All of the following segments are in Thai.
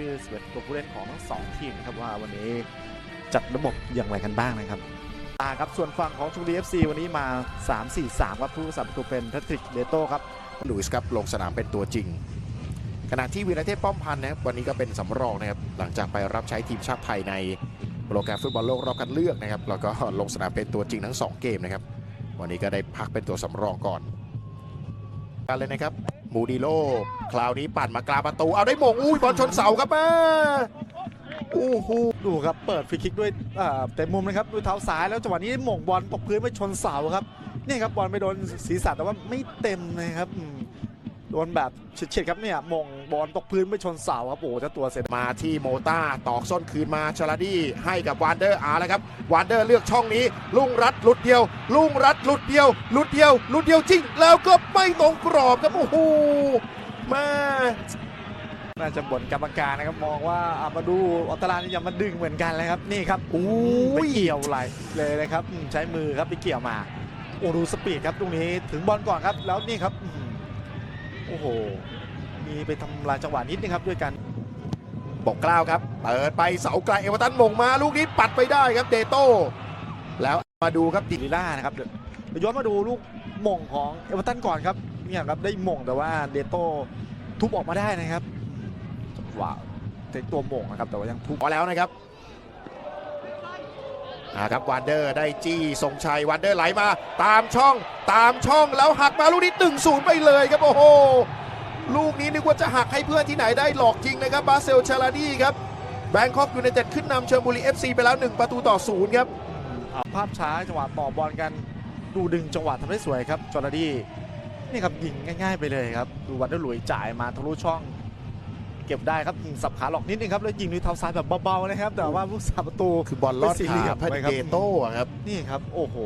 ชื่อ11ตัวผู้เล่นของทั้งสองทีมนะครับว่าวันนี้จัดระบบอย่างไรกันบ้างนะครับตาครับส่วนฝั่งของชลบุรี FC วันนี้มา 3-4-3ครับผู้รักษาประตูเป็นแพทริกเดโต้ครับลุยส์ครับลงสนามเป็นตัวจริง ขณะที่วีรเทพป้อมพันธ์นะครับวันนี้ก็เป็นสำรองนะครับหลังจากไปรับใช้ทีมชาติไทยในโปรแกรมฟุตบอลโลกรอบคัดเลือกนะครับแล้วก็ลงสนามเป็นตัวจริงทั้ง 2 เกมนะครับวันนี้ก็ได้พักเป็นตัวสำรองก่อน กันเลยนะครับมูดิโลคราวนี้ปั่นมากลางประตู เอาได้หมงอุ้ยบอลชนเสาครับแม่โอ้โหดูครับเปิดฟรีคิกด้วยเอ่อเต็มมุมนะครับด้วยเท้าซ้ายแล้วจังหวะนี้หม่งบอลตกพื้นไปชนเสาครับนี่ครับบอลไปโดนศีรษะแต่ว่าไม่เต็มนะครับ โดนแบบเฉียดๆครับเนี่ยหม่งบอลตกพื้นไปชนเสาครับโอ้โหเจ้าตัวเสร็จมาที่โมต้าตอกส้นคืนมาชลาดี้ให้กับวานเดอร์อาแล้วครับวานเดอร์เลือกช่องนี้ ลุงรัดหลุดเดียว ลุงรัดหลุดเดียวหลุดเดียวหลุดเดียวจริง แล้วก็ไม่ตรงกรอบครับโอ้โหแม่น่าจะบ่นกรรมการนะครับมองว่าอามาดูอัตรานี่อย่ามาดึงเหมือนกันเลยครับนี่ครับโอ้ไปยเกี่ยวไหลเลยนะครับอืมใช้มือครับไปเกี่ยวมาโอ้ดูสปีดครับตรงนี้ถึงบอลก่อนครับแล้วนี่ครับอืม โอ้โห มีไปทำลายจังหวะนิดนึงครับด้วยกันปกกล้าวครับเปิดไปเสาไกลเอเวอร์ตันมงมาลูกนี้ปัดไปได้ครับเดโต้แล้วมาดูครับดิลิล่านะครับเดี๋ยวย้อนมาดูลูกมงของเอเวอร์ตันก่อนครับเนี่ยครับได้มงแต่ว่าเดโต้ทุบออกมาได้นะครับจังหวเทคตัวมงนะครับแต่ว่ายังทุบพอแล้วนะครับ อ่าครับวันเดอร์ได้จี้ทรงชัยวันเดอร์ไหลมา ตามช่องตามช่องแล้วหักมาลูกนี้ตึงศูนย์ไปเลยครับโอ้โหลูกนี้นึกว่าจะหักให้เพื่อนที่ไหนได้หลอกจริงนะครับบาเซลชาลาดีครับแบงคอกยูไนเต็ดขึ้นนำเชลบุรี FC ไปแล้ว 1 ประตูต่อศูนย์ครับภาพช้าจังหวะต่อบอลกันดูดึงจังหวะทำได้สวยครับจอร์ดี้นี่ครับยิงง่าย ๆ ไปเลยครับ ดูวันเดอร์หลุยจ่ายมาทะลุช่อง เก็บได้ครับยิงสับขาหลอกนิดนึงครับแล้วยิงด้วยเท้าซ้ายแบบเบาๆนะครับแต่ว่าผู้สาประตูคือบอลลอดเป็นสี่เหลี่ขายมพันไว้ครับเดโต้อะครับนี่ครับโอ้โห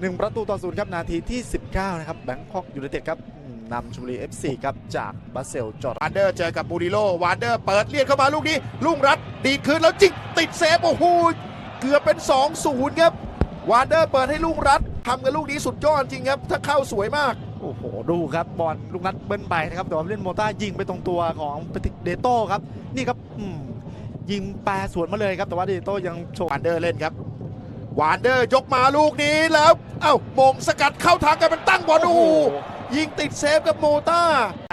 หนึ่งประตูต่อศูนย์ครับนาทีที่ 19 นะครับแบงคอกยูไนเต็ดครับอืมนำชลบุรี FC ครับจากบาเซลจอร์วานเดอร์เจอกับบูริโลวานเดอร์เปิดเลียดเข้ามาลูกนี้ลุงรัดดีดคืนแล้วจิกติดเซฟโอ้โหเกือบเป็น 2-0 ครับวานเดอร์เปิดให้ลุงรัดทำกับลูกนี้สุดยอดจริงครับ ถ้าเข้าสวยมาก โอ้โห ดูครับบอลลูกนัดเบิ้ลไปนะครับแต่ว่าเล่นโมต้ายิงไปตรงตัวของเปติกเดโต้ครับ นี่ครับอืมยิงแปรสวนมาเลยครับแต่ว่าเดโต้ยังโชว์วานเดอร์เล่นครับวานเดอร์ยกมาลูกนี้แล้ว เอ้าโมงสกัดเข้าทางกันเป็นตั้งบอลโอ้โหยิงติดเซฟกับโมต้า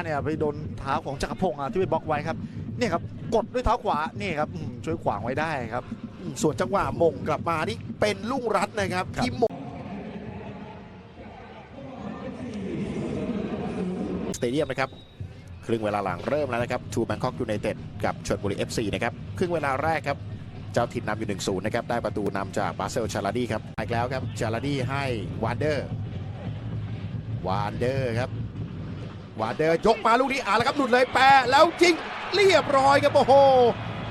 เนี่ยไปโดนเท้าของจักรพงศ์อะที่ไปบล็อกไว้ครับนี่ครับกดด้วยเท้าขวานี่ครับอืมช่วยขวางไว้ได้ครับ ส่วนจังหวะมงกลับมานี่เป็นลุงรัดนะครับครับที่มง สเตเดียมนะครับครึ่งเวลาหลังเริ่มแล้วนะครับทูแบงคอกยูไนเต็ดกับชลบุรี FC นะครับครึ่งเวลาแรกครับเจ้าถิ่นนำอยู่ 1-0 นะครับ ได้ประตูนำจากบาเซลชาลาดีครับอีกแล้วครับชาลาดีให้วานเดอร์วานเดอร์ครับวานเดอร์ยกมาลูกนี้อ่าแล้วครับหลุดเลยแปะแล้วจริงเรียบร้อยครับโอ้โห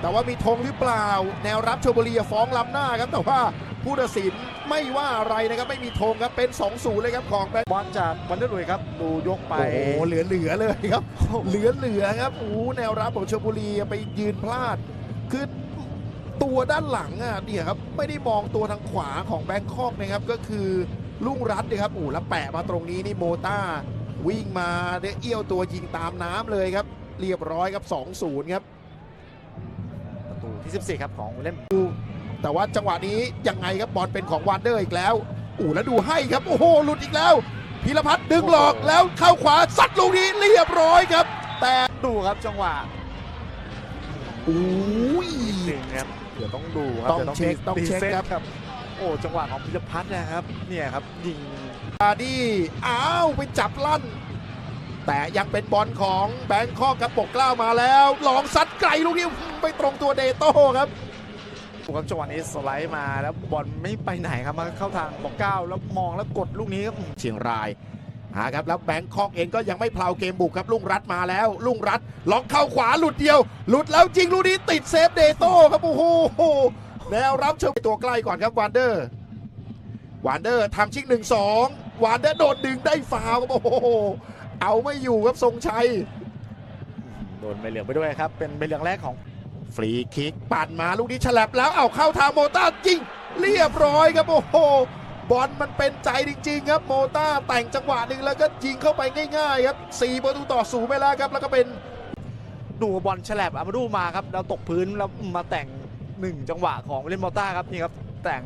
แต่ว่ามีธงหรือเปล่า แนวรับชลบุรีฟ้องล้ำหน้าครับแต่ว่าผู้ตัดสิน ไม่ว่าอะไรนะครับไม่มีธงครับเป็น2-0เลยครับของแบงค์บอลจากวันเดอร์หลุยครับดูยกไปโอ้โหเหลือเหลือๆเลยครับ เหลือเหลือๆครับโอ้โหแนวรับของชลบุรีไปยืนพลาดคือตัวด้านหลังอะเนี่ยครับไม่ได้มองตัวทางขวาของแบงคอกนะครับก็คือลุงรัตนะครับโอ้โหแล้วแปะมาตรงนี้นี่โมต้าวิ่งมาเดี๋ยวเอี้ยวตัวยิงตามน้ำเลยครับ เรียบร้อยครับ2-0ครับประตูที่ 14 ครับของเล่น แต่ว่าจังหวะนี้ยังไงครับบอลเป็นของวานเดอร์อีกแล้วอู้แล้วดูให้ครับโอ้โหหลุดอีกแล้วพิรพัฒน์ดึงหลอกแล้วเข้าขวาซัดลูกนี้เรียบร้อยครับ แต่ดูครับจังหวะอุ้ยหนึ่งครับเดี๋ยวต้องดูครับต้องดี๋ยวเช็คมีต้องเช็ครีซตครับโอ้จังหวะของพิรพัฒน์นะครับเนี่ยครับยิงบาดี้อ้าวไปจับลั่น แต่ยังเป็นบอลของแบงคอกครับปกกล้าวมาแล้ว ลองซัดไกลลูกนี้ไปตรงตัวเดโต้ครับดู ครับจังหวะนี้สไลด์มาแล้วบอลไม่ไปไหนครับมาเข้าทางบอกเก้าแล้วมองแล้วกดลูกนี้ครับเชียงรายหาครับแล้วแบงคอกเองก็ยังไม่เพลาเกมบุกครับลุงรัดมาแล้ว ลุงรัดล็อกเข้าขวาหลุดเดียว หลุดแล้วจริงลูกนี้ติดเซฟเดโต้ครับโอ้โหแนวรับเชลตัวใกล้ก่อนครับวานเดอร์วานเดอร์ทำชิงหนึ่งสองวานเดอร์โดนดึงได้ฟาวครับโอ้โหเอาไม่อยู่ครับทรงชัยโดนใบเหลืองไปด้วยครับ เป็นใบเหลืองแรกของ ฟรีคิกปั่นมาลูกนี้ฉลับแล้วเอาเข้าทางโมต้าจริงเรียบร้อยครับโอ้โหบอลมันเป็นใจจริงๆครับโมต้าแต่งจังหวะหนึ่งแล้วก็ยิงเข้าไปง่ายๆครับ4ประตูต่อศูนย์ไปแล้วครับแล้วก็เป็นดูบอลฉลับอามาดูมาครับแล้วตกพื้นแล้วมาแต่งหนึ่งจังหวะของวิลเลนมต้าครับนี่ครับแต่ง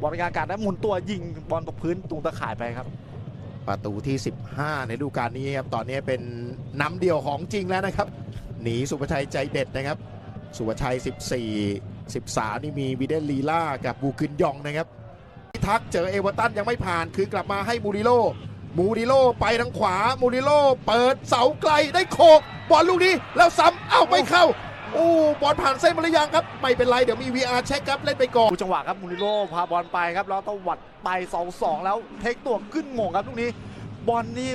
บอลกลางอากาศแล้วหมุนตัวยิงบอลตกพื้นตรงตะข่ายไปครับ ประตูที่ 15 ในฤดูกาลนี้ครับตอนนี้เป็นน้ำเดียวของจริงแล้วนะครับ หนีสุภชัยใจเด็ดนะครับ สุภชัย 14 13 นี่มีวิเดนลีล่ากับบูกินยองนะครับพิทักษ์เจอเอเวอร์ตันยังไม่ผ่านคือกลับมาให้มูริโลมูริโลไปทางขวา มูริโลเปิดเสาไกลได้โขกบอลลูกนี้แล้วซ้ำเอ้าไม่เข้าโอ้บอลผ่านเส้นมาหรือยังครับ ไม่เป็นไร เดี๋ยวมี VR เช็คครับ เล่นไปก่อนดูจังหวะครับมูริโลพาบอลไปครับ แล้วตวัดไปเสาสองแล้วเทคตัวขึ้นโมงครับลูกนี้ บอลนี่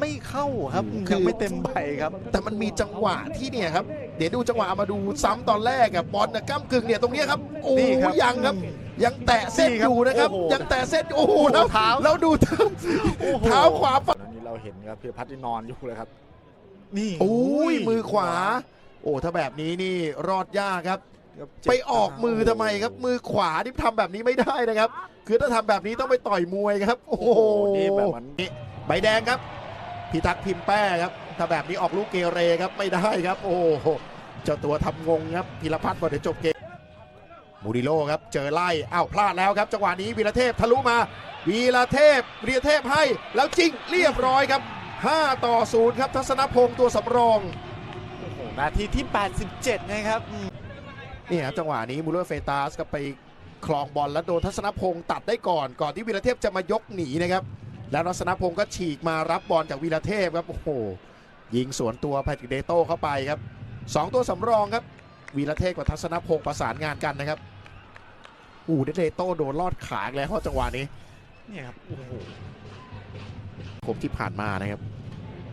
ไม่เข้าครับคือยังไม่เต็มใบครับ แต่มันมีจังหวะที่เนี่ยครับ เดี๋ยวดูจังหวะเอามาดูซ้ำตอนแรกกับบอลนะก้ามกึ่งเนี่ยตรงเนี้ยครับโอ้นี่ครับยังครับ ยังแตะเส้นนี่ครับอยู่นะครับ โอ้โหยังแตะเส้นโอ้โหโอ้โหแล้วเท้า แล้วดูเท้าโอ้โหเท้าขวาฝั่งตอนนี้เราเห็นครับพีรพัฒน์ที่นอนอยู่เลยครับ นี่โอ้ยมือขวา โอ้ถ้าแบบนี้นี่รอดยากครับ ครับเจ็บไปออกมือทำไมครับ มือขวาที่ทำแบบนี้ไม่ได้นะครับ คือถ้าทำแบบนี้ต้องไปต่อยมวยครับ โอ้โอ้โหโหนี่แบบเหมือนใบแดงครับ พิทักษ์พิมพ์แป้ครับ ถ้าแบบนี้ออกลูกเกเรครับไม่ได้ครับ โอ้โหเจ้าตัวทำงงครับพิรพัฒน์บอกเดี๋ยวจบเกมมูริโลครับเจอไล่อ้าวพลาดแล้วครับจังหวะนี้วีรเทพทะลุมา วีรเทพวีรเทพให้แล้วจริงเรียบร้อยครับ 5 ต่อ 0 ครับทัศนพงศ์ตัวสำรองโอ้โหนาทีที่ 87 นะครับอืมนี่ครับจังหวะนี้มูเลอร์เฟตาสก็ไปคลองบอลแล้วโดนทัศนพงศ์ตัดได้ก่อนก่อนที่วีรเทพจะมายกหนีนะครับ แล้วทัศนพงศ์ก็ฉีกมารับบอลจากวีรเทพครับโอ้โหยิงสวนตัวแพทริกเดโต้เข้าไปครับสองตัวสำรองครับวีรเทพกับทัศนพงศ์ประสานงานกันนะครับอู้เดโต้โดนลอดขาอีกแล้วจังหวะนี้เนี่ยครับโอ้โหผมที่ผ่านมานะครับ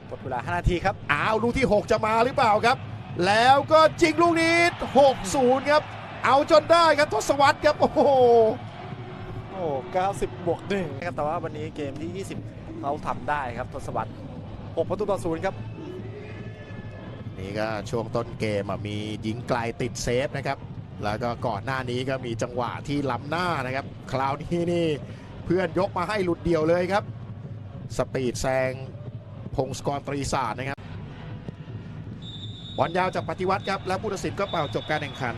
หมดเวลา 5 นาทีครับอ้าวลูกที่ 6 จะมาหรือเปล่าครับ แล้วก็จิงลูกนี้ 6-0 ครับ เอาจนได้ครับทศวรรษครับ โอ้โหโอ้90 บวก1นะครับแต่ว่าวันนี้เกมที่ 20เขาทำได้ครับทศวรรษ6ประตูต่อศูนย์ครับ นี่ก็ช่วงต้นเกมอะมียิงไกลติดเซฟนะครับ แล้วก็ก่อนหน้านี้ก็มีจังหวะที่ล้ำหน้านะครับ คราวนี้นี่เพื่อนยกมาให้หลุดเดียวเลยครับ สปีดแซงพงศกรตรีศาสตร์นะครับบอลยาวจากปฏิวัติครับ และผู้ตัดสินก็เป่าจบการแข่งขัน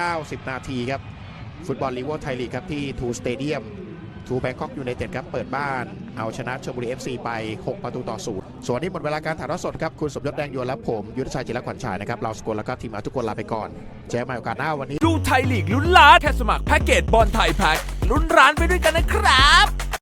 90 นาทีครับ ฟุตบอลลีกไทยลีกครับที่ทูสเตเดียมทูแบงคอกยูไนเต็ดครับเปิดบ้าน เอาชนะชลบุรี FC ไป 6 ประตูต่อศูนย์ส่วนนี้หมดเวลาการถ่ายทอดสดครับ คุณสมยศแดงยวนและผม ยุทธชัยจิรขวัญชายนะครับ เราสกลแล้วก็ทีมอาทุกคนลาไปก่อนเจอกันใหม่โอกาสหน้าวันนี้ ดูไทยลีกลุ้นล้านแค่สมัครแพ็กเกจบอลไทยแพ็กลุ้นร้านไปด้วยกันนะครับ